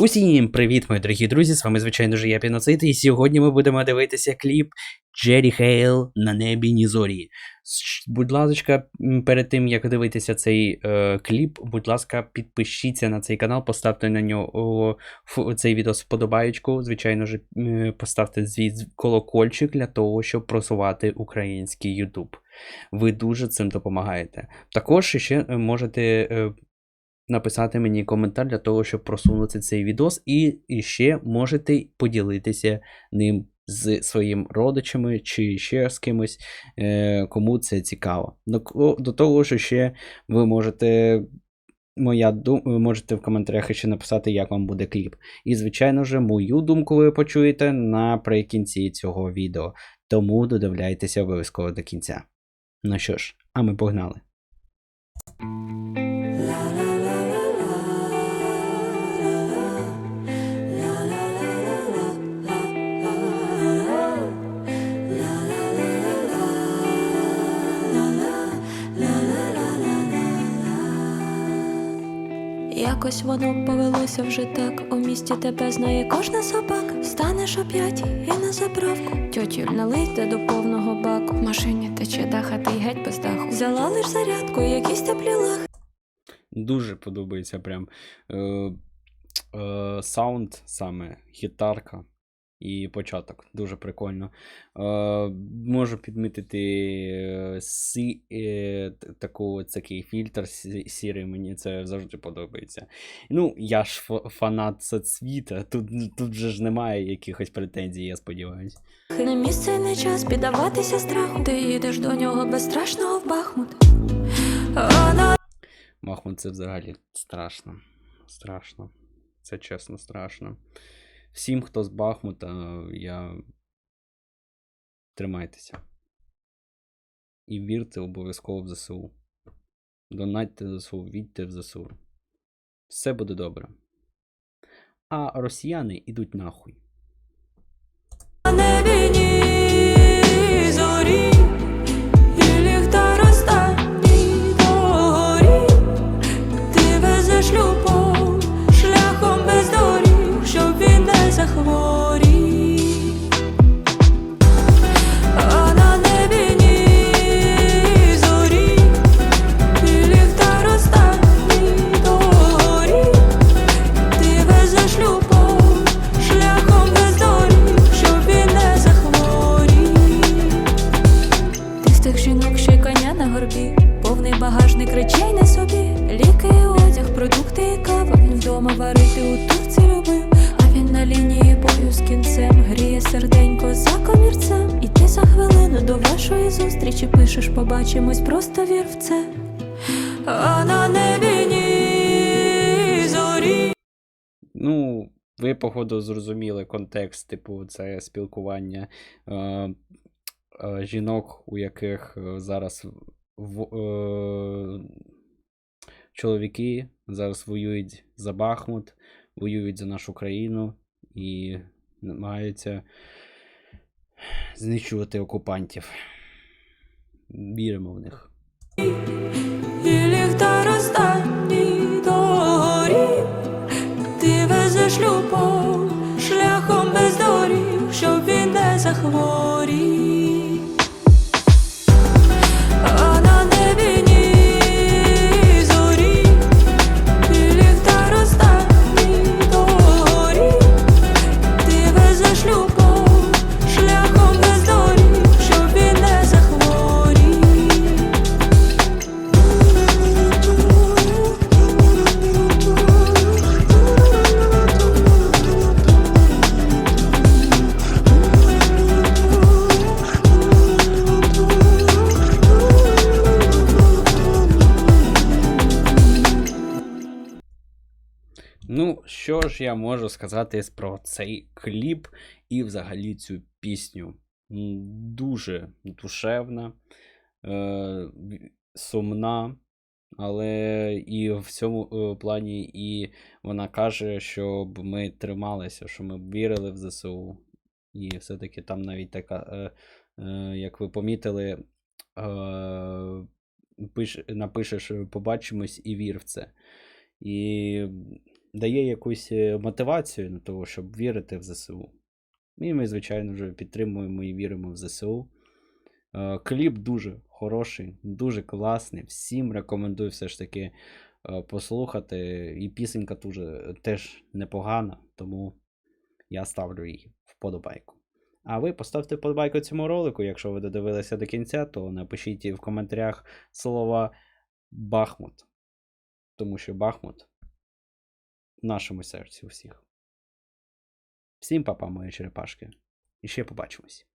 Усім привіт, мої дорогі друзі! З вами, звичайно ж, я Піноцит, і сьогодні ми будемо дивитися кліп Джері Хейл на небі ні зорі. С- Будь ласка, перед тим як дивитися цей е, кліп, будь ласка, підпишіться на цей канал, поставте на нього ф- цей відео вподобаєчку. Звичайно ж, поставте звіт колокольчик для того, щоб просувати український YouTube. Ви дуже цим допомагаєте. Також ще е, можете. Написати мені коментар для того, щоб просунути цей відос, і, і ще можете поділитися ним з своїми родичами чи ще з кимось, е, кому це цікаво. До, до того, що ще ви можете. Моя дум... ви можете в коментарях ще написати, як вам буде кліп. І, звичайно ж, мою думку ви почуєте наприкінці цього відео. Тому додивляйтеся обов'язково до кінця. Ну що ж, а ми погнали. Якось воно повелося вже так. У місті тебе знає кожна собака. Станеш о п'ятій і на заправку. Тьотю налийте до повного баку. В машині тече даха, ти геть без даху. Взяла лиш зарядку, якісь теплі лахи. Дуже подобається прям е, е, саунд саме, гітарка і початок. Дуже прикольно. Е, можу підмітити е, сі, е, таку, такий фільтр сі- сірий, мені це завжди подобається. Ну, я ж фанат соцвіта, тут, тут же ж немає якихось претензій, я сподіваюся. Не місце, не час піддаватися страху. Ти їдеш до нього безстрашного в Бахмут. Вона Махмут це взагалі страшно. Страшно. Це чесно страшно. Всім, хто з Бахмута, я. Тримайтеся. І вірте обов'язково в ЗСУ. Донатьте ЗСУ, відьте в ЗСУ. Все буде добре. А росіяни ідуть нахуй. Вдома варити у турці любив, а він на лінії бою з кінцем гріє серденько за комірцем. І ти за хвилину до вашої зустрічі пишеш, побачимось, просто вір в це. А на небі ні зорі. Ну, ви, походу, зрозуміли контекст, типу, це спілкування е, е, жінок, у яких е, зараз в, е, чоловіки зараз воюють за Бахмут, воюють за нашу країну і намагаються знищувати окупантів. Віримо в них. Ти везеш любов шляхом без доріг, щоб він не захворів. Що ж я можу сказати про цей кліп і взагалі цю пісню? Дуже душевна, е, сумна, але і в цьому е, плані і вона каже, щоб ми трималися, що ми вірили в ЗСУ. І все-таки там навіть така, е, е, як ви помітили, е, пиш, напишеш побачимось і вір в це. І дає якусь е, мотивацію на того, щоб вірити в ЗСУ. І ми, звичайно, вже підтримуємо і віримо в ЗСУ. Е, Кліп дуже хороший, дуже класний. Всім рекомендую все ж таки е, послухати. І пісенька дуже, теж непогана, тому я ставлю їй вподобайку. А ви поставте вподобайку цьому ролику. Якщо ви додивилися до кінця, то напишіть в коментарях слова Бахмут. Тому що Бахмут нашому серці у всіх. Всім папа, мої черепашки. І ще побачимось.